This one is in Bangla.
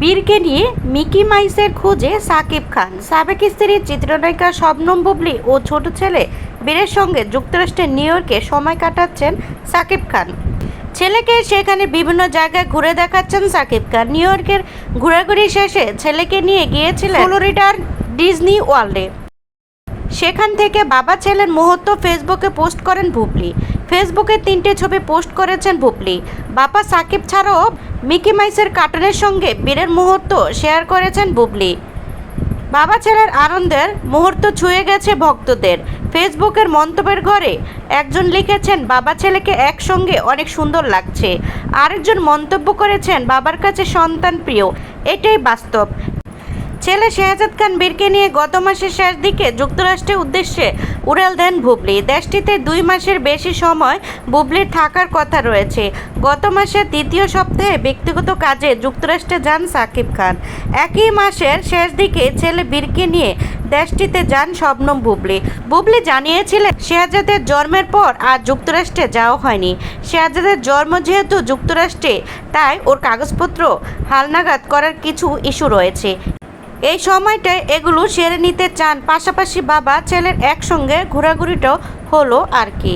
বীরকে নিয়ে মিকি মাইসের খোঁজে সাকিব খান। সাবেক স্ত্রী চিত্রনায়িকা শবনম বুবলি ও ছোট ছেলে বীরের সঙ্গে যুক্তরাষ্ট্রের নিউ ইয়র্কে সময় কাটাচ্ছেন সাকিব খান। ছেলেকে সেখানে বিভিন্ন জায়গায় ঘুরে দেখাচ্ছেন সাকিব খান। নিউ ইয়র্কের ঘোরাঘুরি শেষে ছেলেকে নিয়ে গিয়েছিলেন ফ্লোরিডার ডিজনি ওয়ার্ল্ডে। সেখান থেকে বাবা ছেলের মুহূর্ত ফেসবুকে পোস্ট করেন বুবলি। ফেসবুকে তিনটে ছবি পোস্ট করেছেন বুবলি। বাবা সাকিব ছাড়াও মিকি মাইসের কার্টুনের সঙ্গে বীরের মুহূর্ত শেয়ার করেছেন বুবলি। বাবা ছেলের আনন্দের মুহূর্ত ছুঁয়ে গেছে ভক্তদের। ফেসবুকের মন্তব্যের ঘরে একজন লিখেছেন, বাবা ছেলেকে একসঙ্গে অনেক সুন্দর লাগছে। আরেকজন মন্তব্য করেছেন, বাবার কাছে সন্তান প্রিয়। এটাই বাস্তব। ছেলে শেহজাদ খান বীরকে নিয়ে গত মাসের শেষ দিকে যুক্তরাষ্ট্রের উদ্দেশ্যে উড়াল দেন বুবলি। দেশটিতে দুই মাসের বেশি সময় বুবলির থাকার কথা রয়েছে। গত মাসের দ্বিতীয় সপ্তাহে ব্যক্তিগত কাজে যুক্তরাষ্ট্রে যান সাকিব খান। একই মাসের শেষ দিকে ছেলে বীরকে নিয়ে দেশটিতে যান শবনম বুবলি। বুবলি জানিয়েছিলেন, শেহজাদের জন্মের পর আর যুক্তরাষ্ট্রে যাওয়া হয়নি। শেহজাদের জন্ম যেহেতু যুক্তরাষ্ট্রে, তাই ওর কাগজপত্র হালনাগাদ করার কিছু ইস্যু রয়েছে। এই সময়টায় এগুলো সেরে নিতে চান। পাশাপাশি বাবা ছেলের একসঙ্গে ঘোরাঘুরিটাও হলো আর কি।